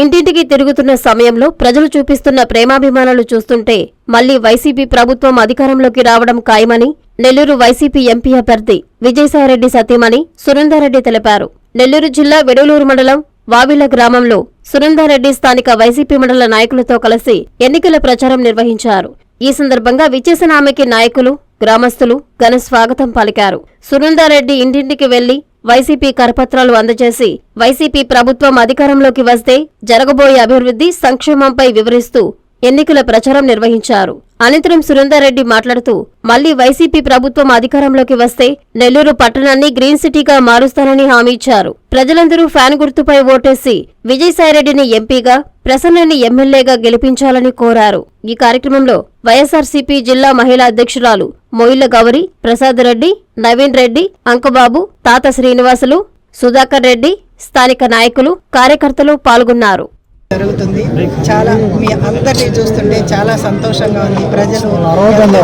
ఇంటింటికి తిరుగుతున్న సమయంలో ప్రజలు చూపిస్తున్న ప్రేమాభిమానాలు చూస్తుంటే మళ్ళీ వైసీపీ ప్రభుత్వం అధికారంలోకి రావడం ఖాయమని నెల్లూరు వైసీపీ ఎంపీ అభ్యర్థి విజయసాయిరెడ్డి సతీమణి సురేందర్రెడ్డి తెలిపారు. నెల్లూరు జిల్లా వెడలూరు మండలం వావిల గ్రామంలో సురేందర్రెడ్డి స్థానిక వైసీపీ మండల నాయకులతో కలిసి ఎన్నికల ప్రచారం నిర్వహించారు. ఈ సందర్భంగా విచ్చేసిన ఆమెకి నాయకులు గ్రామస్తులు ఘన స్వాగతం పలికారు. సురేందర్రెడ్డి ఇంటింటికి వెళ్ళి వైసీపీ కరపత్రాలు అందజేసి వైసీపీ ప్రభుత్వం అధికారంలోకి వస్తే జరగబోయే అభివృద్ధి సంక్షేమంపై వివరిస్తూ ఎన్నికల ప్రచారం నిర్వహించారు. అనంతరం సురేందర్రెడ్డి మాట్లాడుతూ మళ్ళీ వైసీపీ ప్రభుత్వం అధికారంలోకి వస్తే నెల్లూరు పట్టణాన్ని గ్రీన్ సిటీగా మారుస్తానని హామీ ఇచ్చారు. ప్రజలందరూ ఫ్యాన్ గుర్తుపై ఓటేసి విజయసాయిరెడ్డిని ఎంపీగా ప్రసన్నని ఎమ్మెల్యేగా గెలిపించాలని కోరారు. ఈ కార్యక్రమంలో వైఎస్ఆర్సీపీ జిల్లా మహిళా అధ్యక్షురాలు మొయిల గౌరి ప్రసాద్ రెడ్డి నవీన్ రెడ్డి అంకబాబు తాత శ్రీనివాసులు సుధాకర్ రెడ్డి స్థానిక నాయకులు కార్యకర్తలు పాల్గొన్నారు. జరుగుతుంది. చాలా మీ అందరినీ చూస్తుంటే చాలా సంతోషంగా ఉంది. ప్రజలు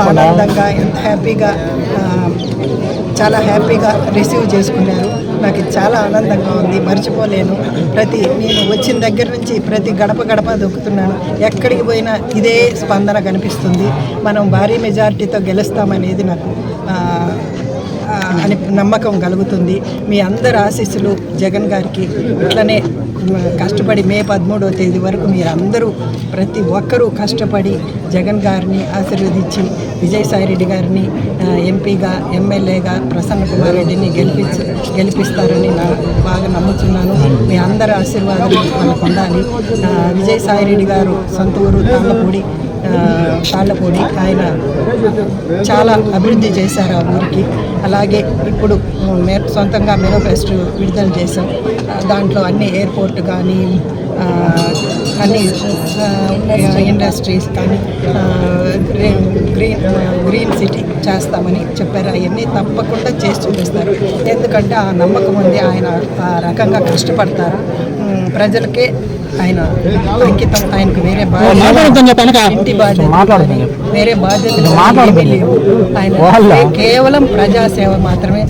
ఆనందంగా ఎంత హ్యాపీగా చాలా హ్యాపీగా రిసీవ్ చేసుకున్నారు. నాకు చాలా ఆనందంగా ఉంది. మర్చిపోలేను. ప్రతి నేను వచ్చిన దగ్గర నుంచి ప్రతి గడప గడప దొక్కుతున్నాను. ఎక్కడికి పోయినా ఇదే స్పందన కనిపిస్తుంది. మనం భారీ మెజారిటీతో గెలుస్తామనేది నాకు అని నమ్మకం కలుగుతుంది. మీ అందరి ఆశీస్సులు జగన్ గారికి. ఇట్లనే కష్టపడి మే పదమూడవ తేదీ వరకు మీరు అందరూ ప్రతి ఒక్కరూ కష్టపడి జగన్ గారిని ఆశీర్వదించి విజయసాయిరెడ్డి గారిని ఎంపీగా ఎమ్మెల్యేగా ప్రసన్న కుమార్ రెడ్డిని గెలిపించ గెలిపిస్తారని నా బాగా నమ్ముతున్నాను. మీ అందరి ఆశీర్వాదం మనకు ఉండాలి విజయసాయిరెడ్డి గారు సొంత ఊరు తాళ్ళపూడి తాళ్ళపూడి ఆయన చాలా అభివృద్ధి చేశారు ఆ ఊరికి. అలాగే ఇప్పుడు మే సొంతంగా మేనిఫెస్ట్ విడుదల చేశాం. దాంట్లో అన్ని ఎయిర్పోర్ట్ కానీ అన్ని ఇండస్ట్రీస్ కానీ గ్రీన్ గ్రీన్ సిటీ చేస్తామని చెప్పారు. అవన్నీ తప్పకుండా చేసి చూపిస్తారు. ఎందుకంటే ఆ నమ్మకం ఉంది ఆయన ఆ రకంగా కష్టపడతారు. ప్రజలకే ఆయన అంకితం ఆయనకు వేరే బాధ్యత ఇంటి బాధ్యత వేరే లేవు. ఆయన కేవలం ప్రజాసేవ మాత్రమే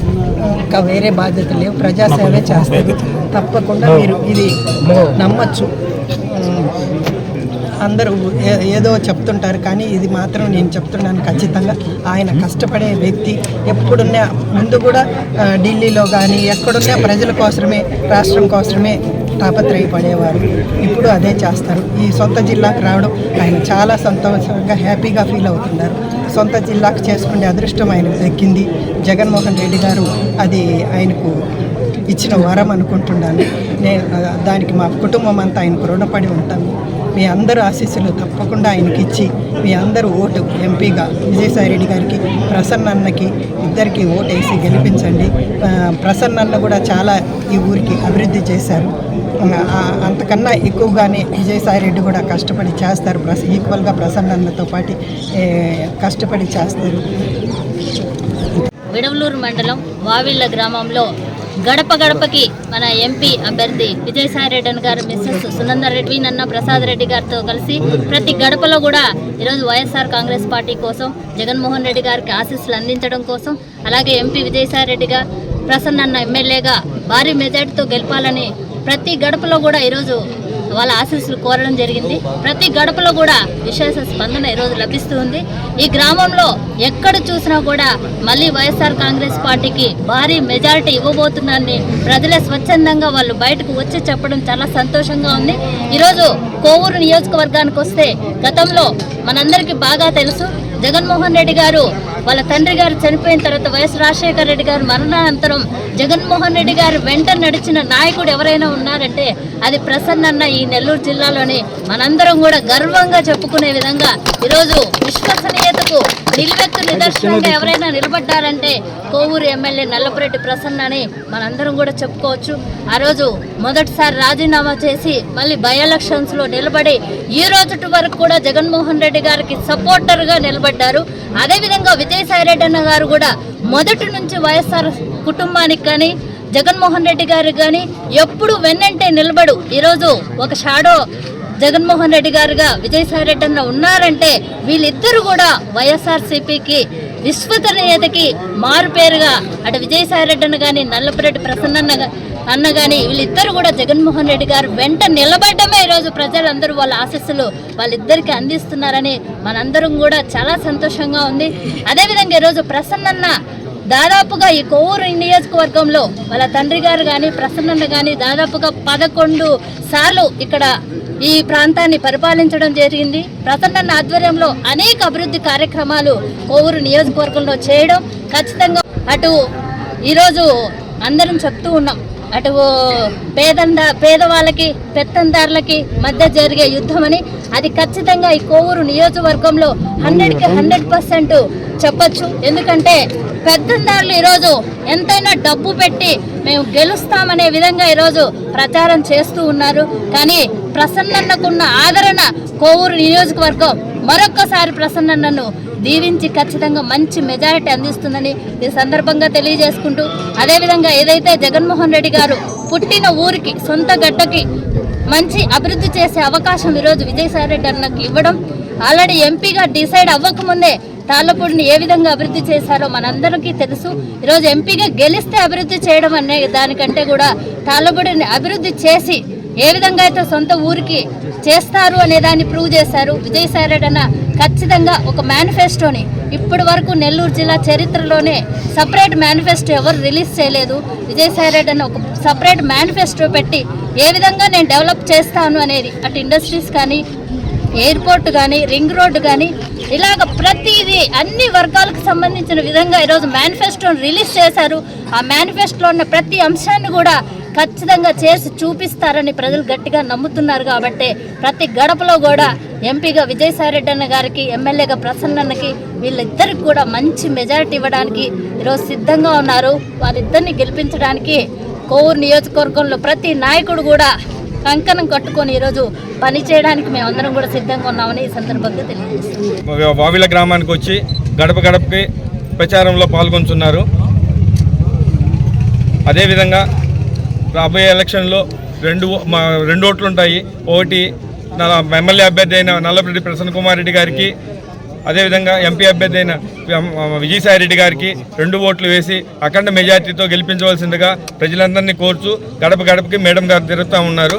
ఇంకా వేరే బాధ్యతలు లేవు. ప్రజాసేవే చేస్తారు తప్పకుండా మీరు ఇది నమ్మచ్చు. అందరూ ఏ- ఏదో చెప్తుంటారు కానీ ఇది మాత్రం నేను చెప్తున్నాను ఖచ్చితంగా. ఆయన కష్టపడే వ్యక్తి ఎప్పుడున్నా ముందు కూడా ఢిల్లీలో కానీ ఎక్కడున్నా ప్రజల కోసమే రాష్ట్రం కోసమే తాపత్రయపడేవారు. ఇప్పుడు అదే చేస్తారు. ఈ సొంత జిల్లాకు రావడం ఆయన చాలా సంతోషంగా హ్యాపీగా ఫీల్ అవుతున్నారు. సొంత జిల్లాకు చేసుకునే అదృష్టం ఆయనకు దక్కింది. జగన్మోహన్ రెడ్డి గారు అది ఆయనకు ఇచ్చిన వరం అనుకుంటున్నాను. నేను దానికి మా కుటుంబం అంతా ఆయనకు రుణపడి ఉంటాను మీ అందరూ ఆశీస్సులు తప్పకుండా ఆయనకి ఇచ్చి మీ అందరూ ఓటు ఎంపీగా విజయసాయిరెడ్డి గారికి ప్రసన్న అన్నకి ఇద్దరికి ఓటు వేసి గెలిపించండి. ప్రసన్న అన్న కూడా చాలా ఈ ఊరికి అభివృద్ధి చేశారు. అంతకన్నా ఎక్కువగానే విజయసాయిరెడ్డి కూడా కష్టపడి చేస్తారు ప్రస ఈక్వల్గా ప్రసన్నతో పాటు కష్టపడి చేస్తారు. విడవలూరు మండలం వావిళ్ళ గ్రామంలో గడప గడపకి మన ఎంపీ అభ్యర్థి విజయసాయి రెడ్డి గారు మిస్సెస్ సునందర్ రెడ్డి నన్న ప్రసాద్ రెడ్డి గారితో కలిసి ప్రతి గడపలో కూడా ఈరోజు వైఎస్ఆర్ కాంగ్రెస్ పార్టీ కోసం జగన్మోహన్ రెడ్డి గారికి ఆశీస్సులు అందించడం కోసం అలాగే ఎంపీ విజయసాయి రెడ్డిగా ప్రసన్న ఎమ్మెల్యేగా భారీ మెజార్టీతో గెలపాలని ప్రతి గడపలో కూడా ఈరోజు వాళ్ళ ఆశీస్సులు కోరడం జరిగింది. ప్రతి గడపలో కూడా విశేష స్పందన ఈరోజు లభిస్తూ ఉంది. ఈ గ్రామంలో ఎక్కడ చూసినా కూడా మళ్ళీ వైఎస్ఆర్ కాంగ్రెస్ పార్టీకి భారీ మెజారిటీ ఇవ్వబోతుందని ప్రజలే స్వచ్ఛందంగా వాళ్ళు బయటకు వచ్చి చెప్పడం చాలా సంతోషంగా ఉంది. ఈరోజు కోవూరు నియోజకవర్గానికి వస్తే గతంలో మనందరికీ బాగా తెలుసు. జగన్మోహన్ రెడ్డి గారు వాళ్ళ తండ్రి గారు చనిపోయిన తర్వాత వైఎస్ రాజశేఖర రెడ్డి గారు మరణానంతరం జగన్మోహన్ రెడ్డి గారు వెంట నడిచిన నాయకుడు ఎవరైనా ఉన్నారంటే అది ప్రసన్న అన్న ఈ నెల్లూరు జిల్లాలోని మనందరం కూడా గర్వంగా చెప్పుకునే విధంగా ఈరోజు విశ్వసనీయతకు నిలువెత్తు నిదర్శనంగా ఎవరైనా నిలబడ్డారంటే కోవూరు ఎమ్మెల్యే నల్లపురెడ్డి ప్రసన్న అని మనందరం కూడా చెప్పుకోవచ్చు. ఆ రోజు మొదటిసారి రాజీనామా చేసి మళ్ళీ బై ఎలక్షన్స్లో నిలబడి ఈ రోజు వరకు కూడా జగన్మోహన్ రెడ్డి గారికి సపోర్టర్గా నిలబడ్డారు అదేవిధంగా విజయసాయి రెడ్డి అన్న గారు కూడా మొదటి నుంచి వైఎస్ఆర్ కుటుంబానికి కానీ జగన్మోహన్ రెడ్డి గారికి కానీ ఎప్పుడు వెన్నంటే నిలబడు. ఈరోజు ఒక షాడో జగన్మోహన్ రెడ్డి గారుగా విజయసాయి రెడ్డి అన్న ఉన్నారంటే వీళ్ళిద్దరు కూడా వైఎస్ఆర్సీపీకి విశ్వతనీయతకి విశ్వసనీయతకి మారుపేరుగా అటు విజయసాయి రెడ్డి అన్న కానీ నల్లపురెడ్డి ప్రసన్న అన్న కానీ వీళ్ళిద్దరు కూడా జగన్మోహన్ రెడ్డి గారు వెంట నిలబడమే ఈరోజు ప్రజలందరూ వాళ్ళ ఆశస్సులు వాళ్ళిద్దరికి అందిస్తున్నారని మనందరం కూడా చాలా సంతోషంగా ఉంది. అదేవిధంగా ఈరోజు ప్రసన్నన్న దాదాపుగా ఈ కొవ్వూరు నియోజకవర్గంలో వాళ్ళ తండ్రి గారు కానీ ప్రసన్నన్న కానీ దాదాపుగా పదకొండు సార్లు ఇక్కడ ఈ ప్రాంతాన్ని పరిపాలించడం జరిగింది. ప్రసన్నన్న ఆధ్వర్యంలో అనేక అభివృద్ధి కార్యక్రమాలు కోవూరు నియోజకవర్గంలో చేయడం ఖచ్చితంగా అటు ఈరోజు అందరం చెప్తూ ఉన్నాం. అటు పేదంద పేదవాళ్ళకి పెత్తందారులకి మధ్య జరిగే యుద్ధం అని అది ఖచ్చితంగా ఈ కోవూరు నియోజకవర్గంలో హండ్రెడ్కి హండ్రెడ్ పర్సెంట్ చెప్పొచ్చు. ఎందుకంటే పెత్తందారులు ఈరోజు ఎంతైనా డబ్బు పెట్టి మేము గెలుస్తామనే విధంగా ఈరోజు ప్రచారం చేస్తూ ఉన్నారు. కానీ ప్రసన్నన్నకున్న ఆదరణ కోవూరు నియోజకవర్గం మరొక్కసారి ప్రసన్నన్నను దీవించి ఖచ్చితంగా మంచి మెజారిటీ అందిస్తుందని ఈ సందర్భంగా తెలియజేసుకుంటూ అదేవిధంగా ఏదైతే జగన్మోహన్ రెడ్డి గారు పుట్టిన ఊరికి సొంత గడ్డకి మంచి అభివృద్ధి చేసే అవకాశం ఈరోజు విజయసాయి రెడ్డి అన్నకు ఇవ్వడం ఆల్రెడీ ఎంపీగా డిసైడ్ అవ్వకముందే తాళ్ళపూడిని ఏ విధంగా అభివృద్ధి చేశారో మనందరికీ తెలుసు. ఈరోజు ఎంపీగా గెలిస్తే అభివృద్ధి చేయడం అనే దానికంటే కూడా తాళ్ళపూడిని అభివృద్ధి చేసి ఏ విధంగా అయితే సొంత ఊరికి చేస్తారు అనే దాన్ని ప్రూవ్ చేశారు. విజయసాయి రెడ్డి అన్న ఖచ్చితంగా ఒక మేనిఫెస్టోని ఇప్పటి వరకు నెల్లూరు జిల్లా చరిత్రలోనే సపరేట్ మేనిఫెస్టో ఎవరు రిలీజ్ చేయలేదు. విజయసాయి రెడ్డి అన్న ఒక సపరేట్ మేనిఫెస్టో పెట్టి ఏ విధంగా నేను డెవలప్ చేస్తాను అనేది అటు ఇండస్ట్రీస్ కానీ ఎయిర్పోర్ట్ కానీ రింగ్ రోడ్డు కానీ ఇలాగ ప్రతిదీ అన్ని వర్గాలకు సంబంధించిన విధంగా ఈరోజు మేనిఫెస్టోని రిలీజ్ చేశారు. ఆ మేనిఫెస్టోలో ఉన్న ప్రతి అంశాన్ని కూడా ఖచ్చితంగా చేసి చూపిస్తారని ప్రజలు గట్టిగా నమ్ముతున్నారు కాబట్టి ప్రతి గడపలో కూడా ఎంపీగా విజయసాయిరెడ్డి అన్న గారికి ఎమ్మెల్యేగా ప్రసన్నకి వీళ్ళిద్దరికి కూడా మంచి మెజారిటీ ఇవ్వడానికి ఈరోజు సిద్ధంగా ఉన్నారు. వాళ్ళిద్దరిని గెలిపించడానికి కోవూరు నియోజకవర్గంలో ప్రతి నాయకుడు కూడా కంకణం కట్టుకొని ఈరోజు పని చేయడానికి మేమందరం కూడా సిద్ధంగా ఉన్నామని ఈ సందర్భంగా తెలియజేస్తున్నాం. వావిల గ్రామానికి వచ్చి గడప గడపకి ప్రచారంలో పాల్గొంటున్నారు. అదేవిధంగా రాబోయే ఎలక్షన్లో రెండు ఓ- మా రెండు ఓట్లు ఉంటాయి. ఒకటి నా ఎమ్మెల్యే అభ్యర్థి అయిన నల్లపరెడ్డి ప్రసన్న కుమార్ రెడ్డి గారికి అదేవిధంగా ఎంపీ అభ్యర్థి అయిన విజయసాయి రెడ్డి గారికి రెండు ఓట్లు వేసి అఖండ మెజార్టీతో గెలిపించవలసిందిగా ప్రజలందరినీ కోరుచు గడప గడపకి మేడం గారు తిరుగుతూ ఉన్నారు.